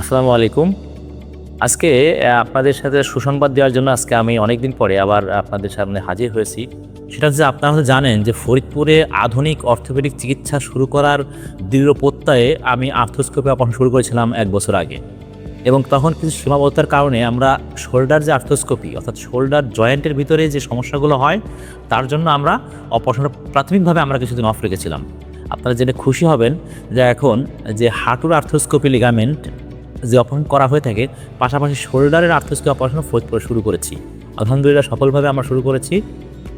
আসসালামু আলাইকুম। আজকে আপনাদের সাথে সুসংবাদ দেওয়ার জন্য আজকে আমি অনেকদিন পরে আবার আপনাদের সামনে হাজির হয়েছি। সেটা হচ্ছে আপনারা হয়তো জানেন যে ফরিদপুরে আধুনিক অর্থোপেডিক চিকিৎসা শুরু করার দৃঢ় প্রত্যয়ে আমি আর্থোস্কোপি অপারেশন শুরু করেছিলাম এক বছর আগে। এবং তখন কিছু সীমাবদ্ধতার কারণে আমরা শোল্ডার যে আর্থোস্কোপি অর্থাৎ শোল্ডার জয়েন্টের ভিতরে যে সমস্যাগুলো হয়, তার জন্য আমরা অপারেশনটা প্রাথমিকভাবে আমরা কিছুদিন অফ রেখেছিলাম। আপনারা জেনে খুশি হবেন যে এখন যে হাঁটুর আর্থোস্কোপি লিগামেন্ট যে অপারেশন করা হয়ে থাকে, পাশাপাশি শোল্ডারের আর্থোস্কোপি অপারেশন ফরিদপুরে শুরু করেছি। আলহামদুলিল্লাহ সফলভাবে আমরা শুরু করেছি।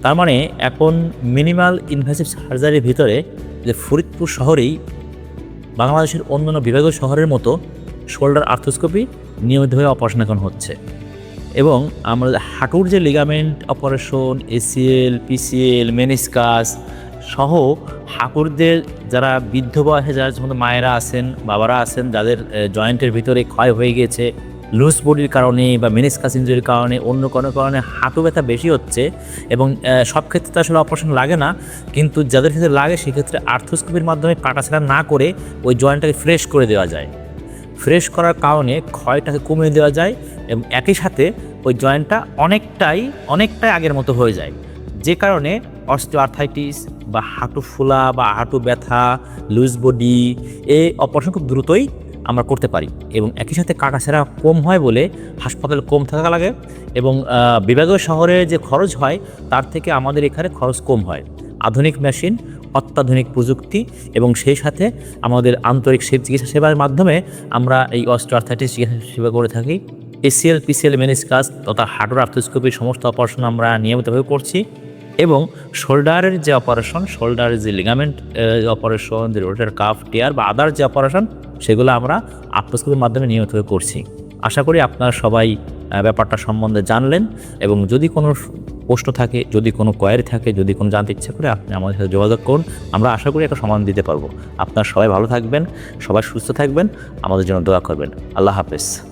তার মানে এখন মিনিমাল ইনভেসিভ সার্জারির ভিতরে যে ফরিদপুর শহরেই বাংলাদেশের অন্যান্য বিভাগীয় শহরের মতো শোল্ডার আর্থোস্কোপি নিয়মিতভাবে অপারেশন এখন হচ্ছে। এবং আমরা হাঁটুর যে ligament operation ACL PCL meniscus সহ হাঁটুরদের যারা বৃদ্ধ বয়সে, যারা যেমন মায়েরা আছেন, বাবারা আছেন, যাদের জয়েন্টের ভিতরে ক্ষয় হয়ে গিয়েছে, লুজ বডির কারণে বা মেনিসকাস ইঞ্জুরির কারণে, অন্য কোনো কারণে হাঁটু ব্যথা বেশি হচ্ছে এবং সব ক্ষেত্রে তো আসলে অপারেশন লাগে না, কিন্তু যাদের ক্ষেত্রে লাগে, সেক্ষেত্রে আর্থোস্কোপির মাধ্যমে কাটাছেড়া না করে ওই জয়েন্টটাকে ফ্রেশ করে দেওয়া যায়। ফ্রেশ করার কারণে ক্ষয়টাকে কমিয়ে দেওয়া যায় এবং একই সাথে ওই জয়েন্টটা অনেকটাই অনেকটাই আগের মতো হয়ে যায়। যে কারণে অস্টিওআর্থাইটিস বা হাঁটু ফোলা বা হাঁটু ব্যথা লুজ বডি এই অপারেশন খুব দ্রুতই আমরা করতে পারি এবং একই সাথে কাটাছেড়া কম হয় বলে হাসপাতাল কম থাকা লাগে এবং বিভাগীয় শহরে যে খরচ হয় তার থেকে আমাদের এখানে খরচ কম হয়। আধুনিক মেশিন, অত্যাধুনিক প্রযুক্তি এবং সেই সাথে আমাদের আন্তরিক চিকিৎসা সেবার মাধ্যমে আমরা এই অস্ট্রোআর্থাইটিস চিকিৎসা সেবা করে থাকি। এসিএল পিসিএল মেনিসকাস তথা হার্টোর আর্থোস্কোপির সমস্ত অপারেশন আমরা নিয়মিতভাবে করছি। এবং শোল্ডারের যে অপারেশন, শোল্ডারের যে লিগামেন্ট অপারেশন যে রোটার কাফ টিয়ার বা আদার যে অপারেশন সেগুলো আমরা আর্থোস্কোপির মাধ্যমে নিয়মিতভাবে করছি। আশা করি আপনারা সবাই ব্যাপারটা সম্বন্ধে জানলেন এবং যদি কোনো প্রশ্ন থাকে, যদি কোনো কোয়ারি থাকে, যদি কোনো জানতে ইচ্ছে করে, আপনি আমাদের সাথে যোগাযোগ করুন। আমরা আশা করি একটা সমাধান দিতে পারব। আপনারা সবাই ভালো থাকবেন, সবাই সুস্থ থাকবেন, আমাদের জন্য দোয়া করবেন। আল্লাহ হাফেজ।